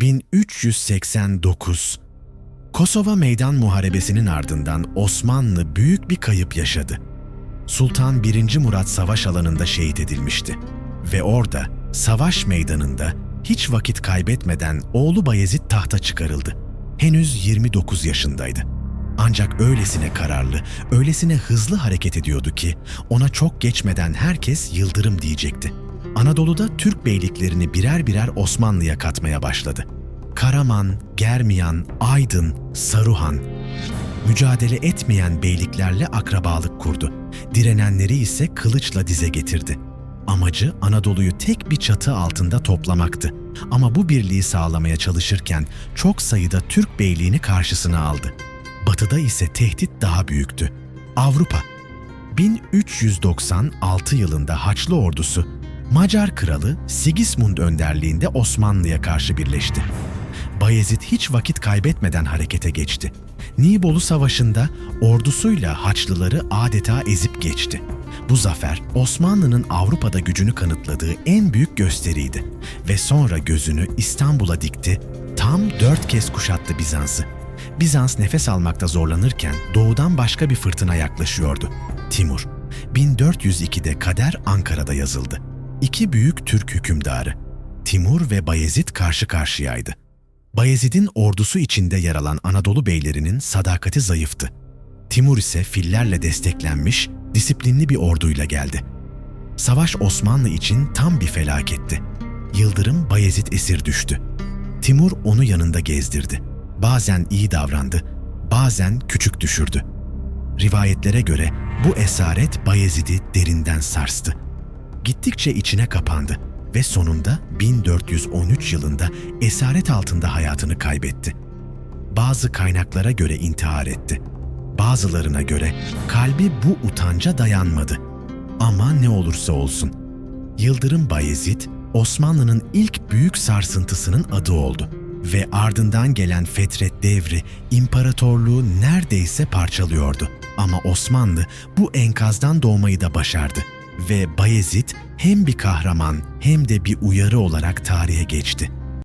1389 Kosova Meydan Muharebesi'nin ardından Osmanlı büyük bir kayıp yaşadı. Sultan 1. Murat savaş alanında şehit edilmişti ve orada savaş meydanında hiç vakit kaybetmeden oğlu Bayezid tahta çıkarıldı. Henüz 29 yaşındaydı. Ancak öylesine kararlı, öylesine hızlı hareket ediyordu ki ona çok geçmeden herkes Yıldırım diyecekti. Anadolu'da Türk beyliklerini birer birer Osmanlı'ya katmaya başladı. Karaman, Germiyan, Aydın, Saruhan. Mücadele etmeyen beyliklerle akrabalık kurdu. Direnenleri ise kılıçla dize getirdi. Amacı Anadolu'yu tek bir çatı altında toplamaktı. Ama bu birliği sağlamaya çalışırken çok sayıda Türk beyliğini karşısına aldı. Batıda ise tehdit daha büyüktü. Avrupa. 1396 yılında Haçlı ordusu Macar kralı Sigismund önderliğinde Osmanlı'ya karşı birleşti. Bayezid hiç vakit kaybetmeden harekete geçti. Nibolu Savaşı'nda ordusuyla Haçlıları adeta ezip geçti. Bu zafer Osmanlı'nın Avrupa'da gücünü kanıtladığı en büyük gösteriydi ve sonra gözünü İstanbul'a dikti, tam dört kez kuşattı Bizans'ı. Bizans nefes almakta zorlanırken doğudan başka bir fırtına yaklaşıyordu. Timur. 1402'de kader Ankara'da yazıldı. İki büyük Türk hükümdarı Timur ve Bayezid karşı karşıyaydı. Bayezid'in ordusu içinde yer alan Anadolu beylerinin sadakati zayıftı. Timur ise fillerle desteklenmiş, disiplinli bir orduyla geldi. Savaş Osmanlı için tam bir felaketti. Yıldırım Bayezid esir düştü. Timur onu yanında gezdirdi. Bazen iyi davrandı, bazen küçük düşürdü. Rivayetlere göre bu esaret Bayezid'i derinden sarstı. Gittikçe içine kapandı ve sonunda 1413 yılında esaret altında hayatını kaybetti. Bazı kaynaklara göre intihar etti. Bazılarına göre kalbi bu utanca dayanmadı. Ama ne olursa olsun. Yıldırım Bayezid, Osmanlı'nın ilk büyük sarsıntısının adı oldu ve ardından gelen Fetret devri imparatorluğu neredeyse parçalıyordu. Ama Osmanlı bu enkazdan doğmayı da başardı ve Bayezid hem bir kahraman hem de bir uyarı olarak tarihe geçti.